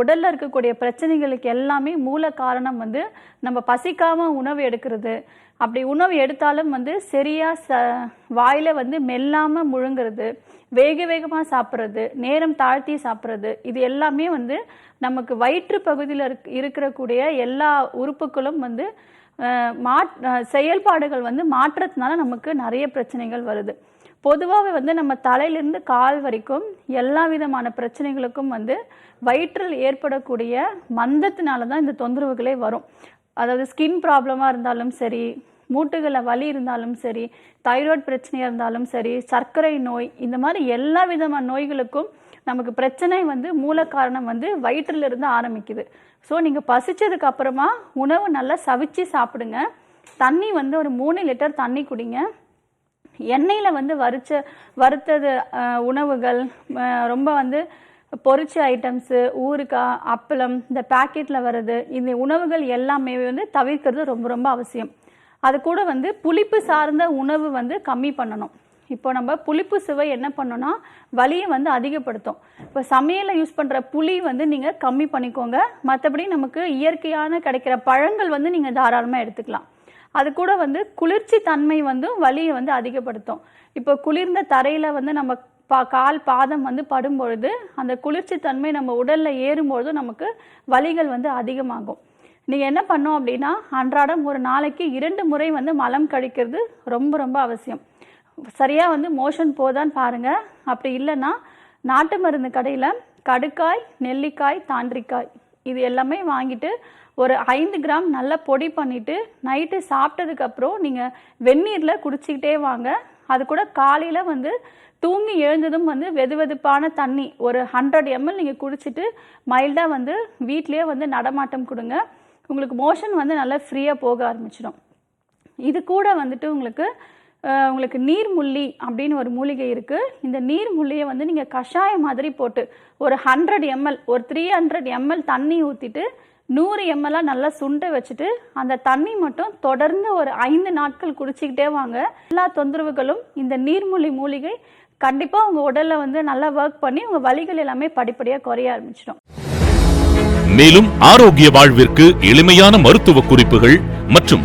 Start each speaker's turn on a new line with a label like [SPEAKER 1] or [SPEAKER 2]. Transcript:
[SPEAKER 1] உடலில் இருக்கக்கூடிய பிரச்சனைகளுக்கு எல்லாமே மூல காரணம் வந்து நம்ம பசிக்காமல் உணவு எடுக்கிறது. அப்படி உணவு எடுத்தாலும் வந்து சரியாக ச வாயில் வந்து மெல்லாமல் முழுங்கிறது வேக வேகமாக சாப்பிட்றது நேரம் தாழ்த்தி சாப்பிட்றது இது எல்லாமே வந்து நமக்கு வயிற்று பகுதியில் இருக் எல்லா உறுப்புகளும் வந்து மாட் செயல்பாடுகள் வந்து மாற்றத்தினால நமக்கு நிறைய பிரச்சனைகள் வருது. பொதுவாகவே வந்து நம்ம தலையிலிருந்து கால் வரைக்கும் எல்லா விதமான பிரச்சனைகளுக்கும் வந்து வயிற்றில் ஏற்படக்கூடிய மந்தத்தினால தான் இந்த தொந்தரவுகளே வரும். அதாவது ஸ்கின் ப்ராப்ளமாக இருந்தாலும் சரி மூட்டுகளில் வலி இருந்தாலும் சரி தைராய்டு பிரச்சனையாக இருந்தாலும் சரி சர்க்கரை நோய் இந்த மாதிரி எல்லா விதமான நோய்களுக்கும் நமக்கு பிரச்சனை வந்து மூல காரணம் வந்து வயிற்றிலிருந்து ஆரம்பிக்குது. ஸோ நீங்கள் பசிச்சதுக்கு அப்புறமா உணவு நல்லா சவிச்சு சாப்பிடுங்க. தண்ணி வந்து ஒரு மூணு லிட்டர் தண்ணி குடிங்க. எண்ணெயில் வந்து வறுச்ச வறுத்தது உணவுகள் ரொம்ப வந்து பொரிச்ச ஐட்டம்ஸு ஊறுகாய் அப்பளம் இந்த பேக்கெட்டில் வர்றது இந்த உணவுகள் எல்லாமே வந்து தவிர்க்கிறது ரொம்ப ரொம்ப அவசியம். அது கூட வந்து புளிப்பு சார்ந்த உணவு வந்து கம்மி பண்ணணும். இப்போ நம்ம புளிப்பு சுவை என்ன பண்ணோன்னா வலியை வந்து அதிகப்படுத்தும். இப்போ சமையலில் யூஸ் பண்ணுற புளி வந்து நீங்கள் கம்மி பண்ணிக்கோங்க. மற்றபடி நமக்கு இயற்கையான கிடைக்கிற பழங்கள் வந்து நீங்கள் தாராளமாக எடுத்துக்கலாம். அது கூட வந்து குளிர்ச்சி தன்மை வந்து வலியை வந்து அதிகப்படுத்தும். இப்போ குளிர்ந்த தரையில் வந்து நம்ம பா கால் பாதம் வந்து படும்பொழுது அந்த குளிர்ச்சி தன்மை நம்ம உடலில் ஏறும்பொழுது நமக்கு வலிகள் வந்து அதிகமாகும். நீங்கள் என்ன பண்ணோம் அப்படின்னா அன்றாடம் ஒரு நாளைக்கு இரண்டு முறை வந்து மலம் கழிக்கிறது ரொம்ப ரொம்ப அவசியம். சரியாக வந்து மோஷன் போதான்னு பாருங்கள் அப்படி இல்லைன்னா நாட்டு மருந்து கடையில் கடுக்காய் நெல்லிக்காய் தாண்டிக்காய் இது எல்லாமே வாங்கிட்டு ஒரு ஐந்து கிராம் நல்லா பொடி பண்ணிவிட்டு நைட்டு சாப்பிட்டதுக்கப்புறம் நீங்கள் வெந்நீரில் குடிச்சிக்கிட்டே வாங்க. அது கூட காலையில் வந்து தூங்கி எழுந்ததும் வந்து வெது வெதுப்பான தண்ணி ஒரு ஹண்ட்ரட் எம்எல் நீங்கள் குடிச்சிட்டு மைல்டாக வந்து வீட்டிலேயே வந்து நடமாட்டம் கொடுங்க. உங்களுக்கு மோஷன் வந்து நல்லா ஃப்ரீயாக போக ஆரம்பிச்சிடும். இது கூட வந்துட்டு உங்களுக்கு உங்களுக்கு நீர்முள்ளி அப்படின்னு ஒரு மூலிகை இருக்குது இந்த நீர்முள்ளியை வந்து நீங்கள் கஷாயம் மாதிரி போட்டு ஒரு ஹண்ட்ரட் எம்எல் ஒரு த்ரீ ஹண்ட்ரட் எம்எல் தண்ணி ஊற்றிட்டு நூறு எம்எல்லாக நல்லா சுண்ட வச்சுட்டு அந்த தண்ணி மட்டும் தொடர்ந்து ஒரு ஐந்து நாட்கள் குடிச்சிக்கிட்டே வாங்க. எல்லா தொந்தரவுகளும் இந்த நீர்மூலி மூலிகை கண்டிப்பாக உங்கள் உடலில் வந்து நல்லா ஒர்க் பண்ணி உங்கள் வலிகள் எல்லாமே படிப்படியாக குறைய ஆரம்பிச்சிடும்.
[SPEAKER 2] மேலும் ஆரோக்கிய வாழ்விற்கு எளிமையான மருத்துவ குறிப்புகள் மற்றும்